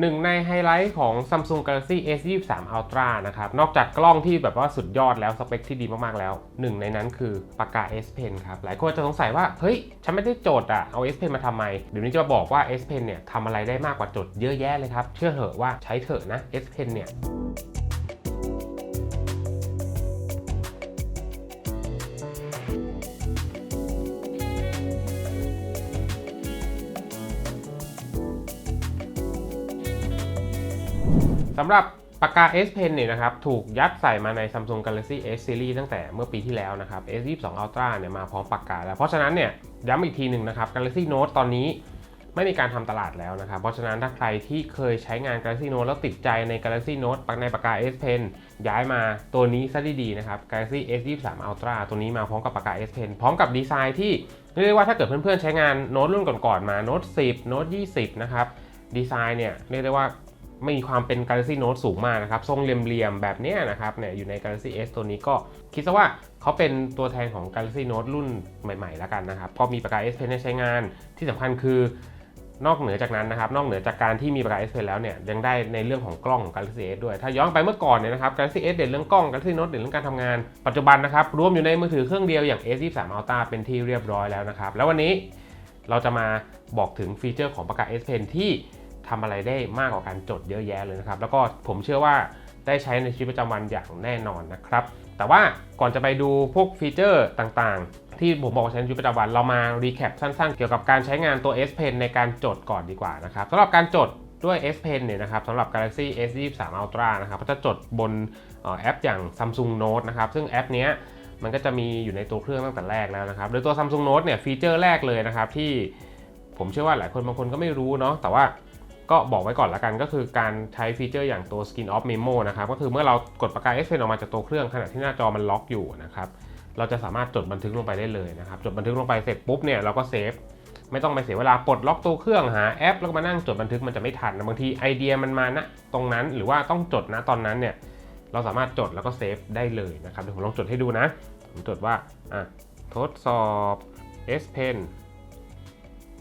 หนึ่งในไฮไลท์ของ Samsung Galaxy S23 Ultra นะครับ นอกจากกล้องที่แบบว่าสุดยอดแล้วสเปคที่ดีมาก ๆ แล้ว หนึ่งในนั้นคือปากกา S Pen ครับ หลายคนจะสงสัยว่า เฮ้ย ฉันไม่ได้จดอะเอา S Pen มาทำไม เดี๋ยวนี้จะมาบอกว่า S Pen เนี่ยทำอะไรได้มากกว่าจดเยอะแยะเลยครับ เชื่อเถอะว่าใช้เถอะนะ S Pen เนี่ยำหรับปากกา S Pen เนี่ยนะครับถูกยัดใส่มาใน Samsung Galaxy S Series ตั้งแต่เมื่อปีที่แล้วนะครับ S22 Ultra เนี่ยมาพร้อมปากกาแล้ว เพราะฉะนั้นเนี่ยย้ำอีกทีหนึ่งนะครับ Galaxy Note ตอนนี้ไม่มีการทำตลาดแล้วนะครับ เพราะฉะนั้นถ้าใครที่เคยใช้งาน Galaxy Note แล้วติดใจใน Galaxy Note ในปากกา S Pen ย้ายมาตัวนี้ซะดีๆนะครับ Galaxy S23 Ultra ตัวนี้มาพร้อมกับปากกา S Pen พร้อมกับดีไซน์ที่เรียกได้ว่าถ้าเกิดเพื่อนๆใช้งานโน้ตรุ่นก่อนๆมา Note 10 Note 20 นะครับดีไซน์เนี่ยเรียกได้ว่า มีความเป็น Galaxy Note สูงมากนะครับ ทรงเหลี่ยมๆแบบนี้นะครับเนี่ยอยู่ใน Galaxy S ตัวนี้ก็คิดซะว่าเขาเป็นตัวแทนของ Galaxy Note รุ่นใหม่ๆ แล้วกันนะครับ ก็มีปากกา S Pen ให้ใช้งานที่สำคัญคือนอกเหนือจากนั้นนะครับ นอกเหนือจากการที่มีปากกา S Pen แล้วเนี่ยยังได้ในเรื่องของกล้องของ Galaxy S ด้วย ถ้าย้อนไปเมื่อก่อนเนี่ยนะครับ Galaxy S เด่นเรื่องกล้อง Galaxy Note เด่นเรื่องการทำงาน ปัจจุบันนะครับรวมอยู่ในมือถือเครื่องเดียวอย่าง S23 Ultra เป็นที่เรียบร้อยแล้วนะครับ แล้ววันนี้เราจะมาบอกถึงฟีเจอร์ของปากกา S Pen ที่ ทำอะไรได้มากกว่าการจดเยอะแยะเลยนะครับ แล้วก็ผมเชื่อว่าได้ใช้ในชีวิตประจำวันอย่างแน่นอนนะครับ แต่ว่าก่อนจะไปดูพวกฟีเจอร์ต่างๆ ที่ผมบอกว่าใช้ในชีวิตประจำวันเรามารีแคปสั้นๆ เกี่ยวกับการใช้งานตัว S Pen ในการจดก่อนดีกว่านะครับสำหรับการจดด้วย S Pen เนี่ยนะครับสำหรับ Galaxy S23 Ultra นะครับก็จะจดบนแอปอย่าง Samsung Note นะครับ ซึ่งแอปนี้มันก็จะมีอยู่ในตัวเครื่องตั้งแต่แรกแล้วนะครับ โดยตัว Samsung Note เนี่ยฟีเจอร์แรกเลยนะครับที่ผมเชื่อว่าหลายคนบางคนก็ไม่รู้เนาะแต่ว่า ก็บอกไว้ก่อนละกันก็คือการใช้ฟีเจอร์อย่างตัว Skin Off Memo นะครับก็คือเมื่อเรากดปากกา S Pen ออกมาจากตัวเครื่องขณะที่หน้าจอมันล็อกอยู่นะครับเราจะสามารถจดบันทึกลงไปได้เลยนะครับจดบันทึกลงไปเสร็จปุ๊บเนี่ยเราก็เซฟไม่ต้องไปเสียเวลาปลดล็อกตัวเครื่องหาแอป แล้วก็มานั่งจดบันทึกมันจะไม่ทันบางทีไอเดียมันมาณตรงนั้นหรือว่าต้องจดนะตอนนั้นเนี่ยเราสามารถจดแล้วก็เซฟได้เลยนะครับเดี๋ยวผมลองจดให้ดูนะผมจดว่าอะทดสอบ S Pen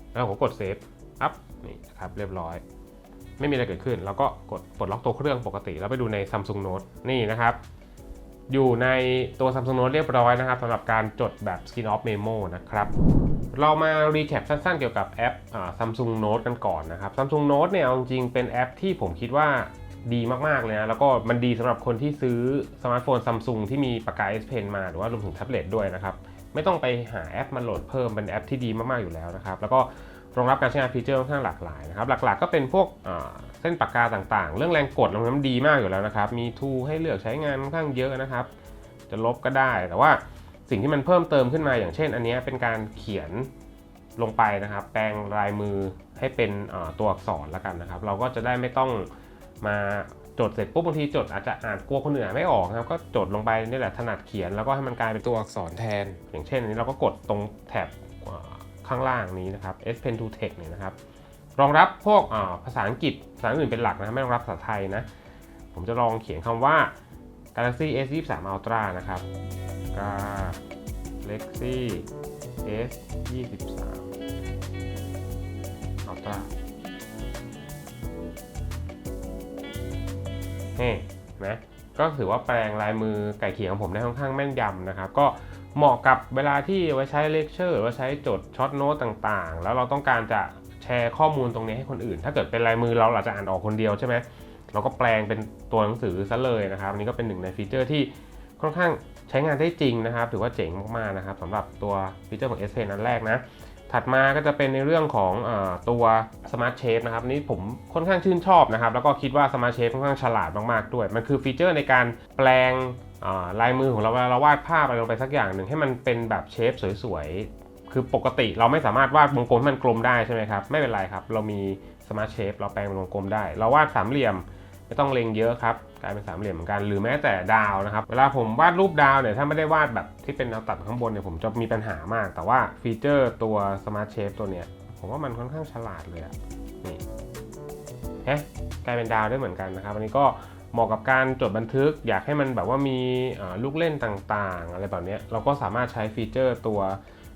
แล้วผมกดเซฟอัพนี่นะครับเรียบร้อย ไม่มีอะไรเกิดขึ้นเราก็กดปลดล็อกตัวเครื่องปกติ แล้วไปดูใน Samsung Note นี่นะครับ อยู่ในตัว Samsung Note เรียบร้อยนะครับสำหรับการจดแบบ Skin Off Memo นะครับ เรามารีแคปสั้นๆ เกี่ยวกับแอป Samsung Note กันก่อนนะครับ Samsung Note เนี่ยเอาจริงๆเป็นแอปที่ผมคิดว่าดีมากๆเลยนะ แล้วก็มันดีสำหรับคนที่ซื้อสมาร์ทโฟน Samsung ที่มีปากกา S Pen มาหรือว่ารวมถึงแท็บเล็ตด้วยนะครับไม่ต้องไปหาแอปมาโหลดเพิ่มเป็นแอปที่ดีมากๆอยู่แล้วนะครับ แล้วก็ รองรับการใช้งานฟีเจอร์ค่อนข้างหลากหลายนะครับ หลักๆก็เป็นพวกเส้นปากกาต่างๆ เรื่องแรงกดมันดีมากอยู่แล้วนะครับ มีทูให้เลือกใช้งานค่อนข้างเยอะนะครับ จะลบก็ได้ แต่ว่าสิ่งที่มันเพิ่มเติมขึ้นมาอย่างเช่น อันนี้เป็นการเขียนลงไปนะครับ แปลงลายมือให้เป็นตัวอักษรแล้วกันนะครับ เราก็จะได้ไม่ต้องมาจดเสร็จปุ๊บบางทีจดอาจจะอ่านกลัวคนอื่นอ่านไม่ออกนะครับก็จดลงไปนี่แหละถนัดเขียนแล้วก็ให้มันกลายเป็นตัวอักษรแทน อย่างเช่นอันนี้เราก็กดตรงแถบ ข้างล่างนี้นะครับ S Pen to Text เนี่ยนะครับ รองรับพวกภาษาอังกฤษภาษาอื่นเป็นหลักนะไม่รองรับภาษาไทยนะ ผมจะลองเขียนคำว่า Galaxy S23 Ultra นะครับ Galaxy S23 Ultra เฮ้นะก็ถือว่าแปลงลายมือไก่เขียงของผมได้ค่อนข้างแม่นยำนะครับ ก็ เหมาะกับเวลาที่ไว้ใช้เลคเชอร์หรือว่าใช้จดช็อตโน้ตต่างๆ แล้วเราต้องการจะแชร์ข้อมูลตรงนี้ให้คนอื่น ถ้าเกิดเป็นลายมือเราอาจจะอ่านออกคนเดียวใช่ไหมเราก็แปลงเป็นตัวหนังสือซะเลยนะครับอันนี้ก็เป็นหนึ่งในฟีเจอร์ที่ค่อนข้างใช้งานได้จริงนะครับ ถือว่าเจ๋งมากๆนะครับสำหรับตัวฟีเจอร์ของ S Pen นั้นแรกนะ ถัดมาก็จะเป็นในเรื่องของอตัว Smart Shape นะครับนี่ผมค่อนข้างชื่นชอบนะครับ แล้วก็คิดว่า Smart Shape ค่อนข้างฉลาดมากๆด้วย มันคือฟีเจอร์ในการแปลง ลายมือของเราเวลาเราวาดภาพอะไรลงไปสักอย่างหนึ่งให้มันเป็นแบบเชฟสวยๆ คือปกติเราไม่สามารถวาดวงกลมให้มันกลมได้ใช่ไหมครับ ไม่เป็นไรครับ เรามี Smart Shape เราแปลงเป็นวงกลมได้ เราวาดสามเหลี่ยมไม่ต้องเล็งเยอะครับกลายเป็นสามเหลี่ยมเหมือนกันหรือแม้แต่ดาวนะครับ เวลาผมวาดรูปดาวเนี่ยถ้าไม่ได้วาดแบบที่เป็นแนวตัดข้างบนเนี่ยผมจะมีปัญหามาก แต่ว่าฟีเจอร์ตัว Smart Shape ตัวเนี้ยผมว่ามันค่อนข้างฉลาดเลยอะนี่เฮ้กลายเป็นดาวได้เหมือนกันนะครับ อันนี้ก็ เหมาะกับการจดบันทึก อยากให้มันแบบว่ามีลูกเล่นต่างๆ อะไรแบบนี้เราก็สามารถใช้ฟีเจอร์ตัว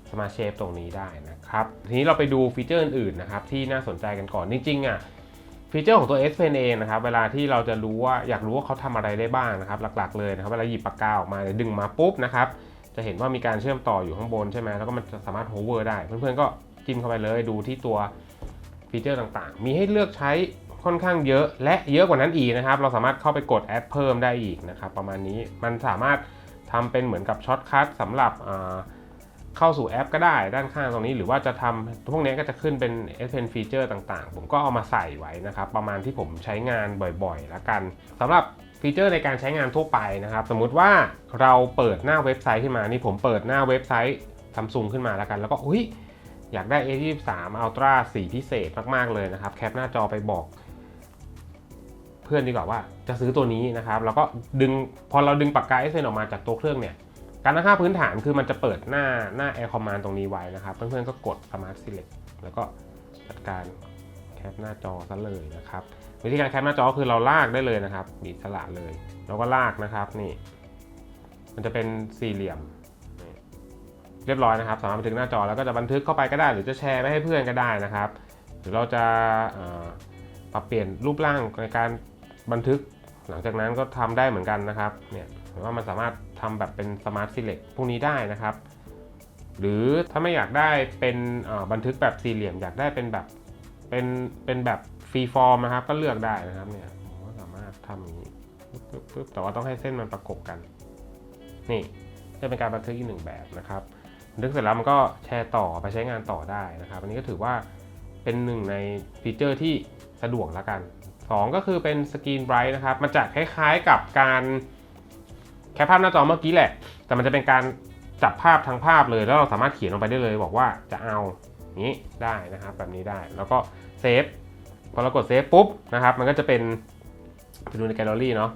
Smart Shape ตรงนี้ได้นะครับ ทีนี้เราไปดูฟีเจอร์อื่นๆนะครับที่น่าสนใจกันก่อน จริงๆอะฟีเจอร์ของตัว S Pen เองนะครับเวลาที่เราจะรู้ว่าอยากรู้ว่าเขาทำอะไรได้บ้างนะครับ หลักๆเลยนะครับเวลาหยิบปากกาออกมาเนี่ยดึงมาปุ๊บนะครับจะเห็นว่ามีการเชื่อมต่ออยู่ข้างบนใช่ไหมแล้วก็มันจะสามารถ hover ได้ เพื่อนๆก็จิ้มเข้าไปเลยดูที่ตัวฟีเจอร์ต่างๆ มีให้เลือกใช้ ค่อนข้างเยอะและเยอะกว่านั้นอีกนะครับ เราสามารถเข้าไปกดแอดเพิ่มได้อีกนะครับ ประมาณนี้มันสามารถทำเป็นเหมือนกับช็อตคัทสำหรับเข้าสู่แอปก็ได้ด้านข้างตรงนี้หรือว่าจะทำพวกนี้ก็จะขึ้นเป็น S Pen feature ต่างๆ ผมก็เอามาใส่ไว้นะครับ ประมาณที่ผมใช้งานบ่อยๆแล้วกันสำหรับฟีเจอร์ในการใช้งานทั่วไปนะครับ สมมุติว่าเราเปิดหน้าเว็บไซต์ขึ้นมานี่ผมเปิดหน้าเว็บไซต์ซัมซุงขึ้นมาแล้วกัน แล้วก็อุ้ยอยากได้ A23 Ultra สีพิเศษมากๆเลยนะครับ แคปหน้าจอไปบอก เพื่อนดีกว่าว่าจะซื้อตัวนี้นะครับ แล้วก็ดึงพอเราดึงปากกา S Pen ออกมาจากตัวเครื่องเนี่ยการตั้งค่าพื้นฐานคือมันจะเปิดหน้าหน้า Air Command ตรงนี้ไว้นะครับ เพื่อนๆก็กด Smart Select แล้วก็จัดการแคปหน้าจอซะเลยนะครับ วิธีการแคปหน้าจอคือเราลากได้เลยนะครับบีบสละเลย แล้วก็ลากนะครับนี่ มันจะเป็นสี่เหลี่ยมเรียบร้อยนะครับสามารถบันทึกหน้าจอแล้วก็จะบันทึกเข้าไปก็ได้ หรือจะแชร์ไปให้เพื่อนก็ได้นะครับ หรือเราจะปรับเปลี่ยนรูปร่างในการ บันทึก หลังจากนั้นก็ทำได้เหมือนกันนะครับเนี่ยหรือว่ามันสามารถทำแบบเป็น Smart Select พวกนี้ได้นะครับ หรือถ้าไม่อยากได้เป็นบันทึกแบบสี่เหลี่ยม อยากได้เป็นแบบเป็นเป็นแบบฟรีฟอร์มนะครับ ก็เลือกได้นะครับเนี่ยผมก็สามารถทำอย่างนี้ปึ๊บปึ๊บปึ๊บแต่ว่าต้องให้เส้นมันประกบกัน นี่จะเป็นการบันทึกอีกหนึ่งแบบนะครับบันทึกเสร็จแล้วมันก็แชร์ต่อไปใช้งานต่อได้นะครับ อันนี้ก็ถือว่าเป็นหนึ่งในฟีเจอร์ที่สะดวกแล้วกัน 2 ก็คือเป็นสกรีนไบรท์นะครับ มันจะคล้ายๆกับการแคปภาพหน้าจอเมื่อกี้แหละ แต่มันจะเป็นการจับภาพทั้งภาพเลย แล้วเราสามารถเขียนลงไปได้เลย บอกว่าจะเอานี้ได้นะครับ แบบนี้ได้ แล้วก็เซฟ พอเรากดเซฟปุ๊บนะครับ มันก็จะเป็นไปดูในแกลเลอรี่เนาะ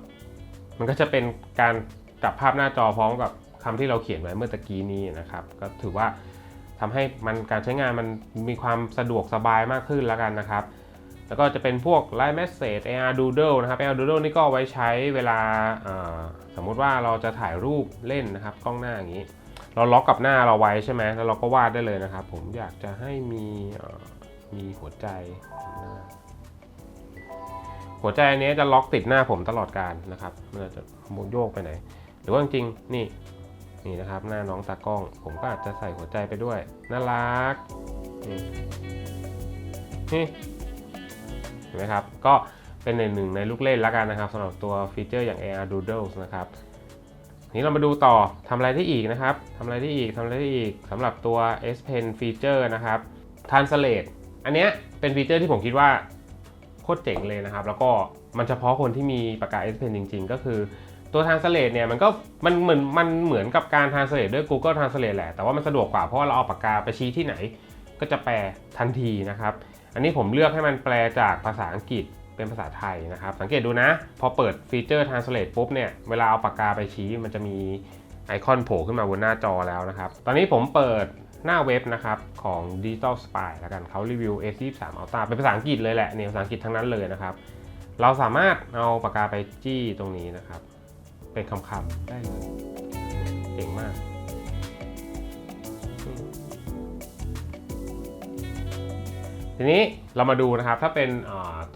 มันก็จะเป็นการจับภาพหน้าจอพร้อมกับคำที่เราเขียนไว้เมื่อตะกี้นี้นะครับ ก็ถือว่าทำให้มันการใช้งานมันมีความสะดวกสบายมากขึ้นแล้วกันนะครับ แล้วก็จะเป็นพวก Line Message AR Doodle นะครับ AR Doodle นี่ก็ไว้ใช้เวลาสมมุติว่าเราจะถ่ายรูปเล่นนะครับกล้องหน้าอย่างนี้ เราล็อกกับหน้าเราไว้ใช่ไหมแล้วเราก็วาดได้เลยนะครับ ผมอยากจะให้มีมีหัวใจหัวใจอันนี้จะล็อกติดหน้าผมตลอดการนะครับมันจะโยกไปไหน หรือว่าจริงๆนี่นี่นะครับ หน้าน้องตากล้อง ผมก็อาจจะใส่หัวใจไปด้วย น่ารักนี่นี่ เห็นไหมครับ ก็เป็นหนึ่งในลูกเล่นแล้วกันนะครับสำหรับตัวฟีเจอร์อย่าง AR Doodles นะครับทีนี้เรามาดูต่อทำอะไรได้อีกนะครับทำอะไรได้อีกทำอะไรได้อีกสำหรับตัว S Pen feature นะครับ Translate อันเนี้ยเป็นฟีเจอร์ที่ผมคิดว่าโคตรเจ๋งเลยนะครับ แล้วก็มันเฉพาะคนที่มีปากกา S Pen จริง ๆ ก็คือตัว Translate เนี่ยมันก็มันเหมือนมันเหมือนกับการ Translate ด้วย Google Translate แหละ แต่ว่ามันสะดวกกว่าเพราะาเราเอาปากกาไปชี้ที่ไหน ก็จะแปลทันทีนะครับ อันนี้ผมเลือกให้มันแปลจากภาษาอังกฤษเป็นภาษาไทยนะครับ สังเกตดูนะ พอเปิดฟีเจอร์ Translate ปุ๊บเนี่ย เวลาเอาปากกาไปชี้มันจะมีไอคอนโผล่ขึ้นมาบนหน้าจอแล้วนะครับ ตอนนี้ผมเปิดหน้าเว็บนะครับของ Digital Spy แล้วกันเขารีวิว S23 Ultra เป็นภาษาอังกฤษเลยแหละเนี่ยภาษาอังกฤษทั้งนั้นเลยนะครับ เราสามารถเอาปากกาไปจี้ตรงนี้นะครับ เป็นคำๆได้เลยเก่งมาก ทีนี้เรามาดูนะครับถ้าเป็น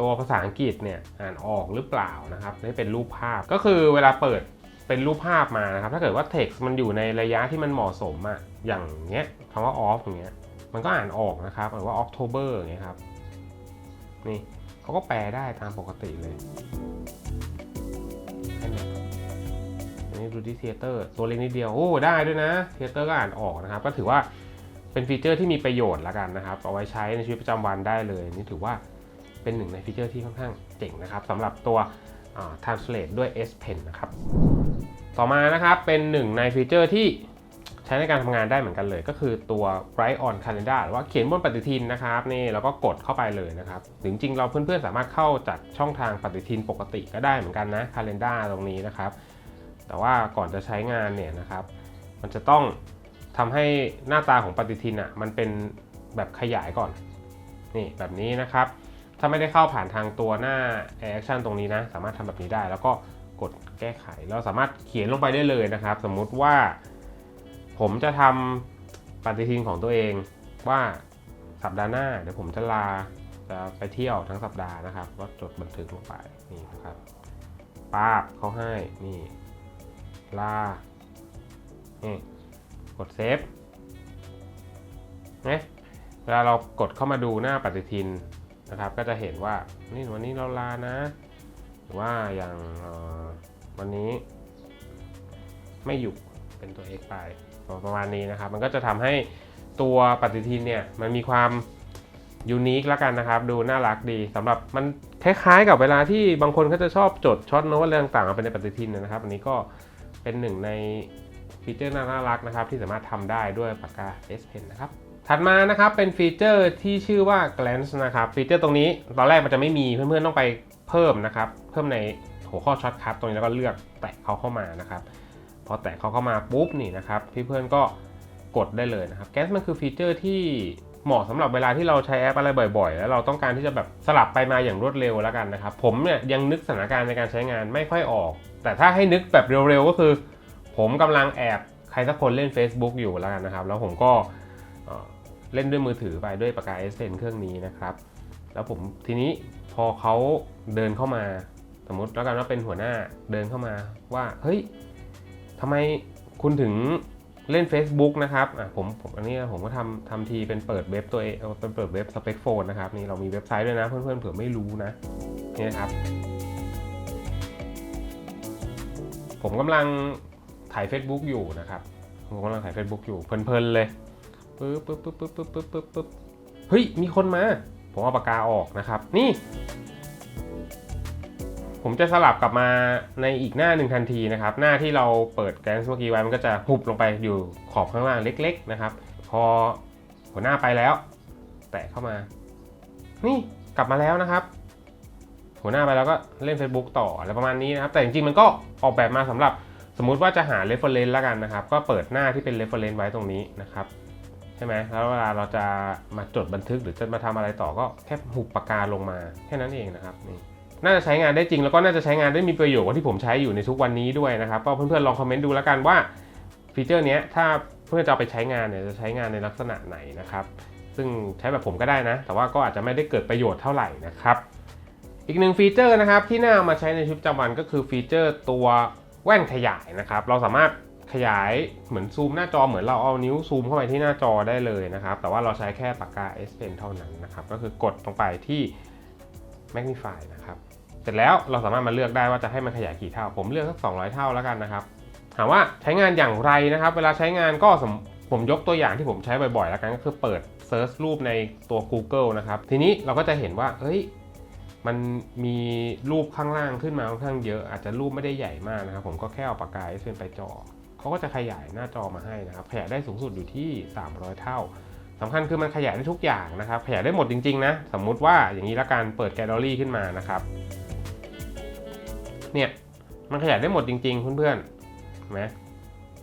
ตัวภาษาอังกฤษเนี่ยอ่านออกหรือเปล่านะครับนี่เป็นรูปภาพก็คือเวลาเปิดเป็นรูปภาพมานะครับถ้าเกิดว่า text มันอยู่ในระยะที่มันเหมาะสมอะอย่างเงี้ยคำว่า off อย่างเงี้ยมันก็อ่านออกนะครับหรือว่า October อย่างเงี้ยครับนี่เขาก็แปลได้ตามปกติเลยอันนี้ดูที่เทเตอร์ตัวเล็กนิดเดียวโอ้ได้ด้วยนะเทเตอร์ก็อ่านออกนะครับ ก็ถือว่า เป็นฟีเจอร์ที่มีประโยชน์ละกันนะครับ เอาไว้ใช้ในชีวิตประจำวันได้เลย นี่ถือว่าเป็นหนึ่งในฟีเจอร์ที่ค่อนข้างเจ๋งนะครับสำหรับตัวอ่า Translate ด้วย S Pen นะครับ ต่อมานะครับเป็นหนึ่งในฟีเจอร์ที่ใช้ในการทำงานได้เหมือนกันเลย ก็คือตัว Write on Calendar หรือว่าเขียนบนปฏิทินนะครับนี่แล้วก็กดเข้าไปเลยนะครับจริงๆ เราเพื่อนๆ สามารถเข้าจากช่องทางปฏิทินปกติก็ได้เหมือนกันนะ Calendar ตรงนี้นะครับ แต่ว่าก่อนจะใช้งานเนี่ยนะครับ มันจะต้อง ทำให้หน้าตาของปฏิทินอะมันเป็นแบบขยายก่อน นี่แบบนี้นะครับ ถ้าไม่ได้เข้าผ่านทางตัวหน้า Air Action ตรงนี้นะ สามารถทำแบบนี้ได้ แล้วก็กดแก้ไข เราสามารถเขียนลงไปได้เลยนะครับ สมมุติว่า ผมจะทำปฏิทินของตัวเองว่าสัปดาห์หน้า เดี๋ยวผมจะลาจะไปเที่ยวทั้งสัปดาห์นะครับ ก็จดบันทึกลงไปนี่นะครับป้าบเขาให้นี่ลานี่ กดเซฟนะเวลาเรากดเข้ามาดูหน้าปฏิทินนะครับ ก็จะเห็นว่านี่วันนี้เราลานะ หรือว่าอย่างวันนี้ไม่อยู่เป็นตัว x ไปประมาณนี้นะครับ มันก็จะทำให้ตัวปฏิทินเนี่ยมันมีความยูนิคล้วกันนะครับ ดูน่ารักดีสำหรับมันคล้ายๆกับเวลาที่บางคนเขาจะชอบจดช็อตโน้ตอะไรต่างๆเอาไปในปฏิทินนะครับ อันนี้ก็เป็นหนึ่งใน ฟีเจอร์น่ารักนะครับที่สามารถทำได้ด้วยปากกา S Pen นะครับถัดมานะครับเป็นฟีเจอร์ที่ชื่อว่า Glance นะครับฟีเจอร์ตรงนี้ตอนแรกมันจะไม่มีเพื่อนๆต้องไปเพิ่มนะครับเพิ่มในหัวข้อช็อตคัทตรงนี้แล้วก็เลือกแตะเขาเข้ามานะครับพอแตะเขาเข้ามาปุ๊บนี่นะครับพี่เพื่อนก็กดได้เลยนะครับแก๊สมันคือฟีเจอร์ที่เหมาะสำหรับเวลาที่เราใช้แอปอะไรบ่อยๆ แล้วเราต้องการที่จะแบบสลับไปมาอย่างรวดเร็วแล้วกันนะครับผมเนี่ยยังนึกสถานการณ์ในการใช้งานไม่ค่อยออก แต่ถ้าให้นึกแบบเร็วๆก็คือ ผมกำลังแอบใครสักคนเล่น Facebook อยู่แล้วกันนะครับ แล้วผมก็เล่นด้วยมือถือไปด้วยปากกา S Pen เครื่องนี้นะครับ แล้วผมทีนี้พอเขาเดินเข้ามาสมมติแล้วกันว่าเป็นหัวหน้าเดินเข้ามาว่าเฮ้ยทำไมคุณถึงเล่น Facebook นะครับอะผมผมอันนี้ผมก็ทำทำทีเป็นเปิดเว็บตัวเองเป็นเปิดเว็บ Spec Phone นะครับนี่เรามีเว็บไซต์ด้วยนะเพื่อนๆเผื่อไม่รู้นะนี่นะครับ ผมกำลัง ถ่าย Facebook อยู่นะครับผมกำลังถ่าย Facebook อยู่เพลินๆเลยปึ๊บปึ๊บปึ๊บปึ๊บปึ๊บปึ๊บปึ๊บปึ๊บเฮ้ย มีคนมา ผมเอาปากกาออกนะครับ นี่ ผมจะสลับกลับมาในอีกหน้าหนึ่งทันทีนะครับ หน้าที่เราเปิดแกนเมื่อกี้ไว้มันก็จะหุบลงไปอยู่ขอบข้างล่างเล็ก ๆ นะครับ พอหัวหน้าไปแล้ว แตะเข้ามา นี่กลับมาแล้วนะครับ หัวหน้าไปแล้วก็เล่น Facebook ต่ออะไรประมาณนี้นะครับ แต่จริงๆมันก็ออกแบบมาสำหรับ สมมุติว่าจะหา reference แล้วกันนะครับ ก็เปิดหน้าที่เป็น reference ไว้ตรงนี้นะครับใช่ไหมแล้วเวลาเราจะมาจดบันทึกหรือจะมาทำอะไรต่อก็แค่หุบปากกาลงมาแค่นั้นเองนะครับนี่น่าจะใช้งานได้จริงแล้วก็น่าจะใช้งานได้มีประโยชน์กว่าที่ผมใช้อยู่ในทุกวันนี้ด้วยนะครับก็เพื่อนๆลองคอมเมนต์ดูแล้วกันว่าฟีเจอร์นี้ถ้าเพื่อนจะไปใช้งานเนี่ยจะใช้งานในลักษณะไหนนะครับซึ่งใช้แบบผมก็ได้นะ แต่ว่าก็อาจจะไม่ได้เกิดประโยชน์เท่าไหร่นะครับ อีกหนึ่งฟีเจอร์นะครับที่น่าเอามาใช้ในชีวิตประจำวันก็คือฟีเจอร์ตัว แว่นขยายนะครับ เราสามารถขยายเหมือนซูมหน้าจอเหมือนเราเอานิ้วซูมเข้าไปที่หน้าจอได้เลยนะครับ แต่ว่าเราใช้แค่ปากกา S Pen เท่านั้นนะครับ ก็คือกดลงไปที่ Magnify นะครับ เสร็จแล้วเราสามารถมาเลือกได้ว่าจะให้มันขยายกี่เท่า ผมเลือกสัก 200 เท่าแล้วกันนะครับ ถามว่าใช้งานอย่างไรนะครับ เวลาใช้งานก็สมผมยกตัวอย่างที่ผมใช้บ่อยๆ แล้วกันก็คือเปิดเซิร์ชรูปในตัว Google นะครับ ทีนี้เราก็จะเห็นว่า เฮ้ย มันมีรูปข้างล่างขึ้นมาค่อนข้างเยอะอาจจะรูปไม่ได้ใหญ่มากนะครับผมก็แค่เอาปากกาเส้นไปจอเขาก็จะขยายหน้าจอมาให้นะครับขยายได้สูงสุดอยู่ที่ 300 เท่าสำคัญคือมันขยายได้ทุกอย่างนะครับ ขยายได้หมดจริงๆนะสมมุติว่าอย่างนี้ละกันเปิดแกลเลอรี่ขึ้นมานะครับเนี่ยมันขยายได้หมดจริงๆเพื่อนๆนไหม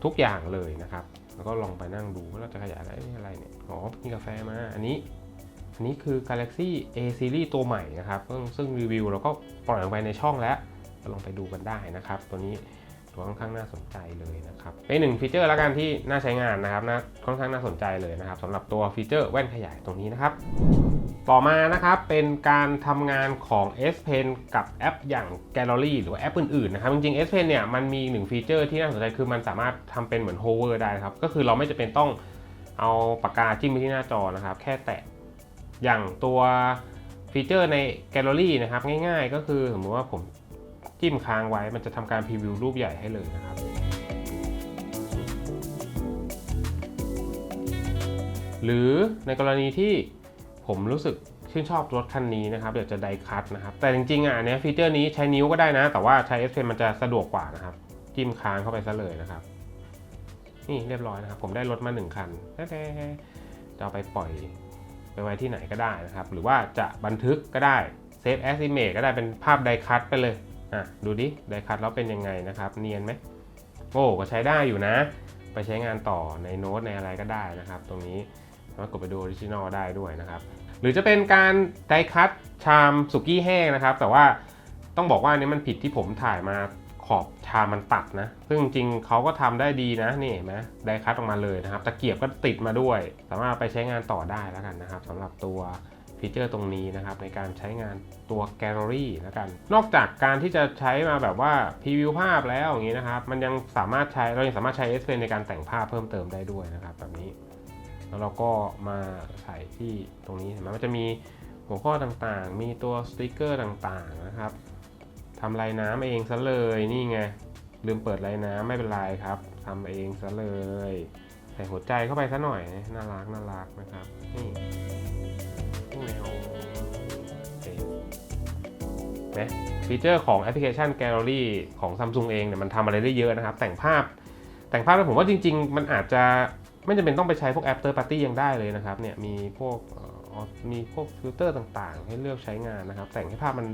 ทุกอย่างเลยนะครับ แล้วก็ลองไปนั่งดูว่าเราจะขยายไรนี่อะไรเนี่ยอ๋อมีกาแฟมาอันนี้ อันนี้คือ Galaxy A Series ตัวใหม่นะครับ ซึ่งรีวิวเราก็ปล่อยลงไปในช่องแล้วก็ลองไปดูกันได้นะครับ ตัวนี้ตัวค่อนข้างน่าสนใจเลยนะครับเป็นหนึ่งฟีเจอร์แล้วกันที่น่าใช้งานนะครับน่าค่อนข้างน่าสนใจเลยนะครับสำหรับตัวฟีเจอร์แว่นขยายตรงนี้นะครับ ต่อมานะครับเป็นการทำงานของ S Pen กับแอปอย่าง Gallery หรือแอปอื่นๆนะครับจริงๆ S Pen เนี่ยมันมีหนึ่งฟีเจอร์ที่น่าสนใจคือมันสามารถทำเป็นเหมือน hover ได้นะครับก็คือเราไม่จำเป็นต้องเอาปากกาจิ้มไปที่หน้าจอนะครับ แค่แตะ อย่างตัวฟีเจอร์ในแกลเลอรี่นะครับ ง่ายๆ ก็คือสมมติว่าผมจิ้มค้างไว้มันจะทำการพรีวิวรูปใหญ่ให้เลยนะครับ หรือในกรณีที่ผมรู้สึกชื่นชอบรถคันนี้นะครับอยากจะไดคัตนะครับ แต่จริงๆอะอันเนี้ยฟีเจอร์นี้ใช้นิ้วก็ได้นะ แต่ว่าใช้ S Pen มันจะสะดวกกว่านะครับ จิ้มค้างเข้าไปซะเลยนะครับ นี่เรียบร้อยนะครับ ผมได้รถมาหนึ่งคันแท้ๆจะเอาไปปล่อย ไปไว้ที่ไหนก็ได้นะครับ หรือว่าจะบันทึกก็ได้เซฟแอสอิเมจก็ได้เป็นภาพไดคัตไปเลยอะดูดิไดคัตแล้วเป็นยังไงนะครับ เนียนไหมโอ้ก็ใช้ได้อยู่นะ ไปใช้งานต่อในโน้ตในอะไรก็ได้นะครับ ตรงนี้สามารถกดไปดูออริจินอลได้ด้วยนะครับ หรือจะเป็นการไดคัตชามสุกี้แห้งนะครับ แต่ว่าต้องบอกว่าอันนี้มันผิดที่ผมถ่ายมา ขอบชามมันตัดนะ ซึ่งจริงเขาก็ทำได้ดีนะนี่เห็นไหมไดคัตออกมาเลยนะครับ ตะเกียบก็ติดมาด้วย สามารถไปใช้งานต่อได้แล้วกันนะครับสำหรับตัวฟีเจอร์ตรงนี้นะครับในการใช้งานตัวแกลเลอรี่แล้วกัน นอกจากการที่จะใช้มาแบบว่าพรีวิวภาพแล้วอย่างนี้นะครับ มันยังสามารถใช้เรายังสามารถใช้ S Pen ในการแต่งภาพเพิ่มเติมได้ด้วยนะครับ แบบนี้ แล้วเราก็มาใส่ที่ตรงนี้เห็นไหมมันจะมีหัวข้อต่างๆ มีตัวสติกเกอร์ต่างๆนะครับ ทำลายน้ำเองซะเลยนี่ไงลืมเปิดลายน้ำไม่เป็นไรครับทำเองซะเลย ใส่หัวใจเข้าไปซะหน่อยน่ารักน่ารักนะครับนี่แมวเจ๋งนะฟีเจอร์ของแอปพลิเคชัน Gallery ของ Samsung เองเนี่ยมันทำอะไรได้เยอะนะครับ แต่งภาพแต่งภาพแล้วผมว่าจริง ๆ มันอาจจะไม่จำเป็นต้องไปใช้พวกแอปเตอร์ปาร์ตี้ยังได้เลยนะครับเนี่ยมีพวกมีพวกฟิลเตอร์ต่างๆ ให้เลือกใช้งานนะครับ แต่งให้ภาพมัน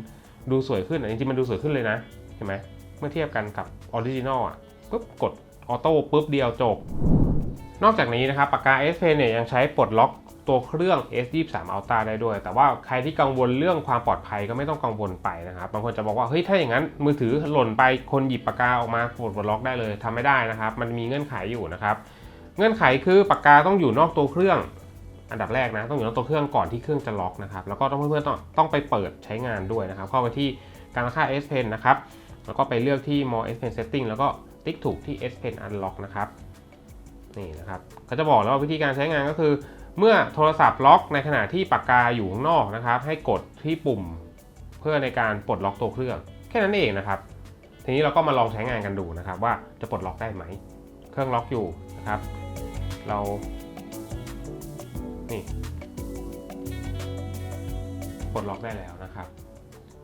ดูสวยขึ้นอะจริงๆมันดูสวยขึ้นเลยนะ เห็นไหมเมื่อเทียบกันกับออริจินอลอะปุ๊บกดออโต้ปุ๊บเดียวจบ นอกจากนี้นะครับปากกา S Pen เนี่ยยังใช้ปลดล็อกตัวเครื่อง S23 Ultra ได้ด้วย แต่ว่าใครที่กังวลเรื่องความปลอดภัยก็ไม่ต้องกังวลไปนะครับ บางคนจะบอกว่า เฮ้ย ถ้าอย่างนั้นมือถือหล่นไปคนหยิบปากกาออกมาปลดปลดล็อกได้เลยทำไม่ได้นะครับ มันมีเงื่อนไขอยู่นะครับ เงื่อนไขคือปากกาต้องอยู่นอกตัวเครื่อง อันดับแรกนะต้องอยู่นอกตัวเครื่องก่อนที่เครื่องจะล็อกนะครับแล้วก็ต้องเพื่อนๆต้องต้องไปเปิดใช้งานด้วยนะครับ เข้าไปที่การค่า S Pen นะครับแล้วก็ไปเลือกที่ More S Pen Setting แล้วก็ติ๊กถูกที่ S Pen Unlock นะครับนี่นะครับเขาจะบอกแล้วว่าวิธีการใช้งานก็คือ เมื่อโทรศัพท์ล็อกในขณะที่ปากกาอยู่ข้างนอกนะครับ ให้กดที่ปุ่มเพื่อในการปลดล็อกตัวเครื่อง แค่นั้นเองนะครับ ทีนี้เราก็มาลองใช้งานกันดูนะครับ ว่าจะปลดล็อกได้ไหม เครื่องล็อกอยู่นะครับ เรา นี่ปลดล็อกได้แล้วนะครับ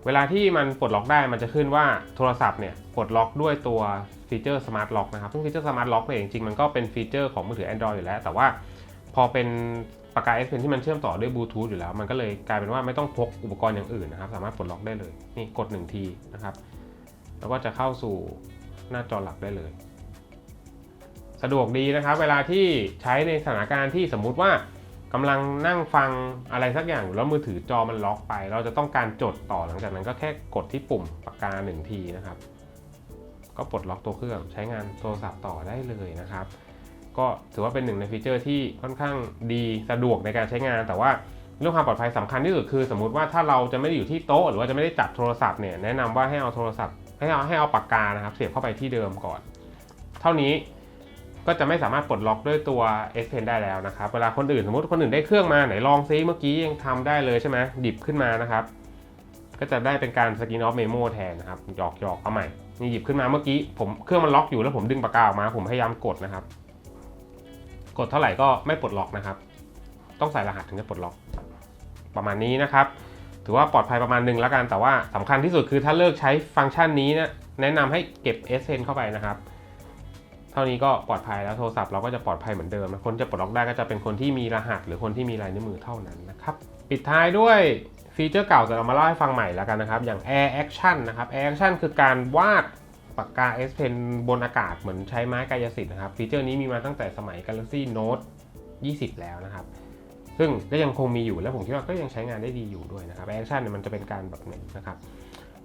เวลาที่มันปลดล็อกได้มันจะขึ้นว่าโทรศัพท์เนี่ยปลดล็อกด้วยตัวฟีเจอร์ Smart Lock นะครับซึ่งฟีเจอร์ Smart Lock เนี่ยจริงๆมันก็เป็นฟีเจอร์ของมือถือ Android อยู่แล้ว แต่ว่าพอเป็นปากกา S Pen ที่มันเชื่อมต่อด้วยบลูทูธอยู่แล้ว มันก็เลยกลายเป็นว่าไม่ต้องพกอุปกรณ์อย่างอื่นนะครับ สามารถปลดล็อกได้เลย นี่กด 1 ทีนะครับ แล้วก็จะเข้าสู่หน้าจอหลักได้เลย สะดวกดีนะครับ เวลาที่ใช้ในสถานการณ์ที่สมมุติว่า กำลังนั่งฟังอะไรสักอย่างอยู่แล้วมือถือจอมันล็อกไป เราจะต้องการจดต่อหลังจากนั้นก็แค่กดที่ปุ่มปากกาหนึ่งทีนะครับ ก็ปลดล็อกตัวเครื่องใช้งานโทรศัพท์ต่อได้เลยนะครับ ก็ถือว่าเป็นหนึ่งในฟีเจอร์ที่ค่อนข้างดีสะดวกในการใช้งาน แต่ว่าเรื่องความปลอดภัยสำคัญที่สุดคือ สมมุติว่าถ้าเราจะไม่ได้อยู่ที่โต๊ะหรือว่าจะไม่ได้จับโทรศัพท์เนี่ยแนะนำว่าให้เอาโทรศัพท์ให้เอาให้เอาปากกานะครับ เสียบเข้าไปที่เดิมก่อน เท่านี้ ก็จะไม่สามารถปลดล็อกด้วยตัว S Pen ได้แล้วนะครับ เวลาคนอื่นสมมติคนอื่นได้เครื่องมาไหนลองซิเมื่อกี้ยังทำได้เลยใช่ไหมดิบขึ้นมานะครับ ก็จะได้เป็นการสกินออฟเมโมแทนนะครับหยอกหยอกเอาใหม่นี่หยิบขึ้นมาเมื่อกี้ผมเครื่องมันล็อกอยู่แล้วผมดึงปากกาออกมา ผมพยายามกดนะครับ กดเท่าไหร่ก็ไม่ปลดล็อกนะครับ ต้องใส่รหัสถึงจะปลดล็อก ประมาณนี้นะครับ ถือว่าปลอดภัยประมาณหนึงแล้วกันแต่ว่าสำคัญที่สุดคือถ้าเลิกใช้ฟังก์ชันนี้นะแนะนำให้เก็บ S Pen เข้าไปนะครับ เท่านี้ก็ปลอดภัยแล้วโทรศัพท์เราก็จะปลอดภัยเหมือนเดิมคนจะปลดล็อกได้ก็จะเป็นคนที่มีรหัส หรือคนที่มีลายนิ้วมือเท่านั้นนะครับปิดท้ายด้วยฟีเจอร์เก่าแต่เรามาเล่าให้ฟังใหม่แล้วกันนะครับ อย่าง Air Action นะครับ Air Action คือการวาดปากกา S Pen บนอากาศเหมือนใช้ไม้กายสิทธิ์นะครับ ฟีเจอร์นี้มีมาตั้งแต่สมัย Galaxy Note 20 แล้วนะครับ ซึ่งก็ยังคงมีอยู่และผมคิดว่าก็ยังใช้งานได้ดีอยู่ด้วยนะครับ Air Action เนี่ยมันจะเป็นการแบบนี้นะครับ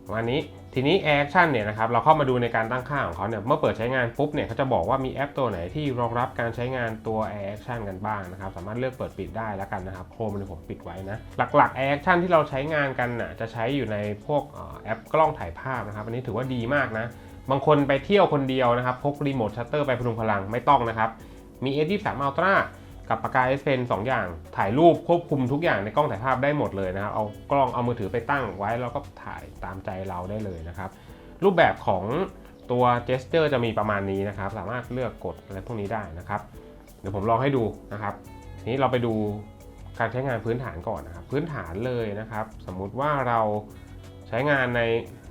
ประมาณนี้ทีนี้ Air Action เนี่ยนะครับเราเข้ามาดูในการตั้งค่าของเขาเนี่ยเมื่อเปิดใช้งานปุ๊บเนี่ยเขาจะบอกว่ามีแอปตัวไหนที่รองรับการใช้งานตัว Air Action กันบ้างนะครับสามารถเลือกเปิดปิดได้แล้วกันนะครับโครมเนี่ยผมปิดไว้นะหลักๆ Air Action ที่เราใช้งานกันน่ะจะใช้อยู่ในพวกแอปกล้องถ่ายภาพนะครับอันนี้ถือว่าดีมากนะบางคนไปเที่ยวคนเดียวนะครับพกรีโมทชัตเตอร์ไปพลุงพลังไม่ต้องนะครับมี S23 Ultra กับปากกา S Pen 2 อย่าง ถ่ายรูปควบคุมทุกอย่างในกล้องถ่ายภาพได้หมดเลยนะครับ เอากล้องเอามือถือไปตั้งไว้แล้วก็ถ่ายตามใจเราได้เลยนะครับ รูปแบบของตัว gesture จะมีประมาณนี้นะครับ สามารถเลือกกดอะไรพวกนี้ได้นะครับ เดี๋ยวผมลองให้ดูนะครับ ทีนี้เราไปดูการใช้งานพื้นฐานก่อนนะครับ พื้นฐานเลยนะครับ สมมุติว่าเราใช้งานใน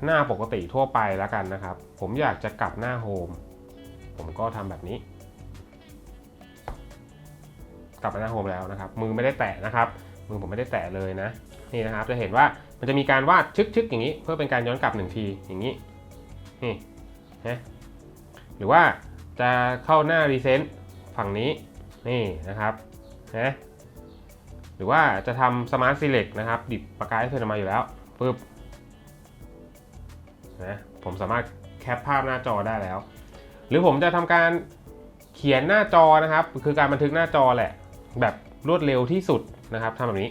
หน้าปกติทั่วไปแล้วกันนะครับ ผมอยากจะกลับหน้าโฮมผมก็ทำแบบนี้ ลับมาหน้าโฮมแล้วนะครับ มือไม่ได้แตะนะครับ มือผมไม่ได้แตะเลยนะ นี่นะครับ จะเห็นว่ามันจะมีการวาดชึกๆอย่างนี้ เพื่อเป็นการย้อนกลับหนึ่งทีอย่างนี้ นี่นะหรือว่าจะเข้าหน้า Recent ฝั่งนี้ นี่นะครับ นะหรือว่าจะทำ Smart Select นะครับดิบปากกาให้เธอออกมาอยู่แล้วปึ๊บนะผมสามารถแคปภาพหน้าจอได้แล้ว หรือผมจะทำการเขียนหน้าจอนะครับ คือการบันทึกหน้าจอแหละ แบบรวดเร็วที่สุดนะครับทำแบบนี้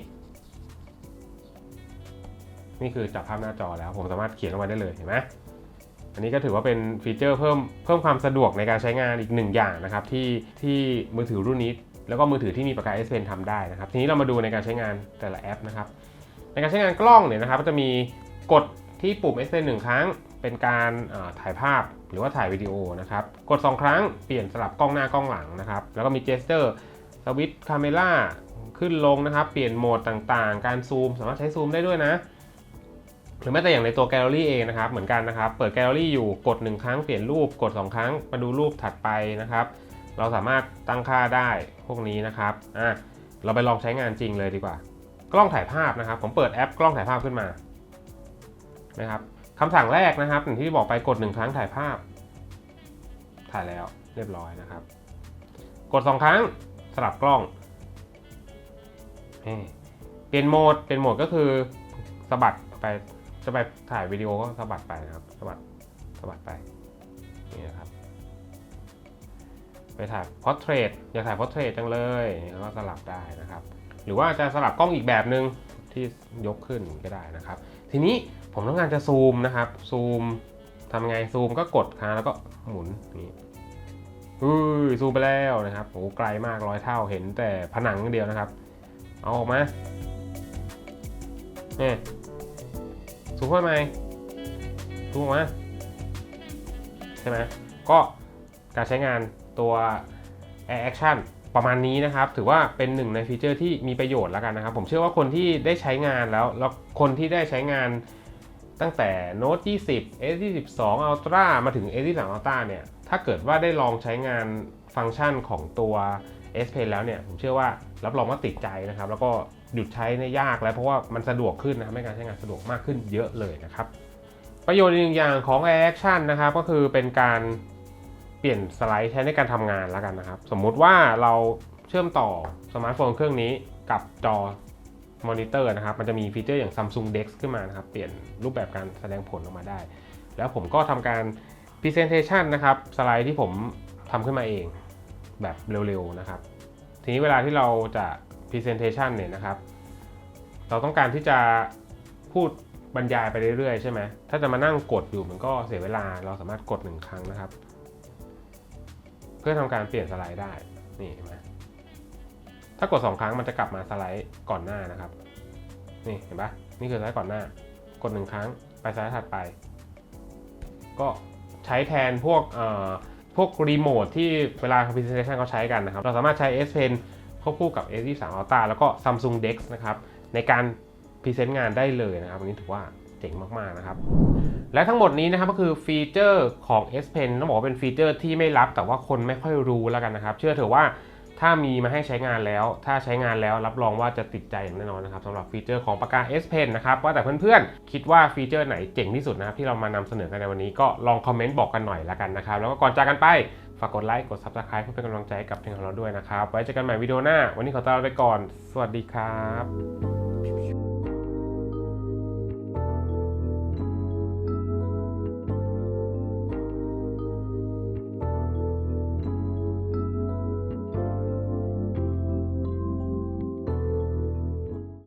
นี่คือจับภาพหน้าจอแล้ว ผมสามารถเขียนลงมาได้เลยเห็นไหมอันนี้ก็ถือว่าเป็นฟีเจอร์เพิ่มเพิ่มความสะดวกในการใช้งานอีกหนึ่งอย่างนะครับที่ที่มือถือรุ่นนี้ แล้วก็มือถือที่มีปากกา S Pen ทำได้นะครับ ทีนี้เรามาดูในการใช้งานแต่ละแอปนะครับ ในการใช้งานกล้องเนี่ยนะครับก็จะมีกดที่ปุ่ม S Pen หนึ่งครั้ง เป็นการถ่ายภาพหรือว่าถ่ายวิดีโอนะครับ กด 2 ครั้งเปลี่ยนสลับกล้องหน้ากล้องหลังนะครับ แล้วก็มีเจสเตอร์ สวิตช์คาเมล่าขึ้นลงนะครับ เปลี่ยนโหมดต่างๆ การซูม สามารถใช้ซูมได้ด้วยนะ หรือแม้แต่อย่างในตัวแกลเลอรี่เองนะครับ เหมือนกันนะครับ เปิดแกลเลอรี่อยู่กด 1 ครั้งเปลี่ยนรูปกด 2 ครั้งมาดูรูปถัดไปนะครับ เราสามารถตั้งค่าได้พวกนี้นะครับอะเราไปลองใช้งานจริงเลยดีกว่า กล้องถ่ายภาพนะครับ ผมเปิดแอปกล้องถ่ายภาพขึ้นมานะครับคำสั่งแรกนะครับอย่างที่บอกไปกดหนึ่งครั้งถ่ายภาพ ถ่ายแล้วเรียบร้อยนะครับ กดสองครั้ง สลับกล้องนี่เปลี่ยนโหมด เปลี่ยนโหมดก็คือสะบัดไป จะไปถ่ายวิดีโอก็สะบัดไปนะครับสะบัดสะบัดไป นี่นะครับ ไปถ่ายพอร์เทรตอยากถ่ายพอร์เทรตจังเลยก็สลับได้นะครับ หรือว่าจะสลับกล้องอีกแบบหนึ่งที่ยกขึ้นก็ได้นะครับ ทีนี้ผมต้องการจะซูมนะครับ ซูมทำไงซูมก็กดค้างแล้วก็หมุนนี่ อุ้ยซูมไปแล้วนะครับโอ้ไกลมากร้อยเท่าเห็นแต่ผนังอย่างเดียวนะครับ เอาออกมาเนี่ยซูมเข้าไปไหมซูมออกมาใช่ไหมก็การใช้งานตัว Air Action ประมาณนี้นะครับ ถือว่าเป็นหนึ่งในฟีเจอร์ที่มีประโยชน์แล้วกันนะครับ ผมเชื่อว่าคนที่ได้ใช้งานแล้ว แล้วคนที่ได้ใช้งานตั้งแต่ Note 20 S22 Ultra มาถึง S23 Ultra เนี่ย ถ้าเกิดว่าได้ลองใช้งานฟังก์ชันของตัว S Pen แล้วเนี่ยผมเชื่อว่ารับรองว่าติดใจนะครับ แล้วก็หยุดใช้ในยากแล้วเพราะว่ามันสะดวกขึ้นนะครับให้การใช้งานสะดวกมากขึ้นเยอะเลยนะครับ ประโยชน์อีกหนึ่งอย่างของ Air Action นะครับก็คือเป็นการเปลี่ยนสไลด์ใช้ในการทำงานแล้วกันนะครับ สมมุติว่าเราเชื่อมต่อสมาร์ทโฟนเครื่องนี้กับจอมอนิเตอร์นะครับมันจะมีฟีเจอร์อย่าง Samsung Dex ขึ้นมานะครับ เปลี่ยนรูปแบบการแสดงผลออกมาได้ แล้วผมก็ทำการ Presentation นะครับสไลด์ที่ผมทำขึ้นมาเองแบบเร็วๆนะครับ ทีนี้เวลาที่เราจะ Presentation เนี่ยนะครับ เราต้องการที่จะพูดบรรยายไปเรื่อยๆใช่ไหมถ้าจะมานั่งกดอยู่มันก็เสียเวลาเราสามารถกดหนึ่งครั้งนะครับ เพื่อทำการเปลี่ยนสไลด์ได้นี่เห็นไหมถ้ากด 2 ครั้งมันจะกลับมาสไลด์ก่อนหน้านะครับ นี่เห็นปะนี่คือสไลด์ก่อนหน้า กดหนึ่งครั้งไปสไลด์ถัดไป ก็ ใช้แทนพวกเอ่อพวกรีโมทที่เวลา presentation เขาใช้กันนะครับ เราสามารถใช้ S Pen ควบคู่กับ S23 Ultra แล้วก็ Samsung Dex นะครับในการพรีเซนต์งานได้เลยนะครับวันนี้ถือว่าเจ๋งมาก ๆ นะครับ และทั้งหมดนี้นะครับก็คือฟีเจอร์ของ S Pen ต้องบอกว่าเป็นฟีเจอร์ที่ไม่ลับแต่ว่าคนไม่ค่อยรู้แล้วกันนะครับ เชื่อเถอะว่า ถ้ามีมาให้ใช้งานแล้ว ถ้าใช้งานแล้วรับรองว่าจะติดใจอย่างแน่นอนนะครับสำหรับฟีเจอร์ของปากกา S Pen นะครับว่าแต่เพื่อนๆ คิดว่าฟีเจอร์ไหนเจ๋งที่สุดนะครับที่เรามานำเสนอกันในวันนี้ก็ลองคอมเมนต์บอกกันหน่อยละกันนะครับแล้วก็ก่อนจากกันไปฝากกดไลค์กด Subscribe เพื่อเป็นกำลังใจให้กับเพลงของเราด้วยนะครับไว้เจอกันใหม่วิดีโอหน้า วันนี้ขอตัวลาไปก่อน สวัสดีครับ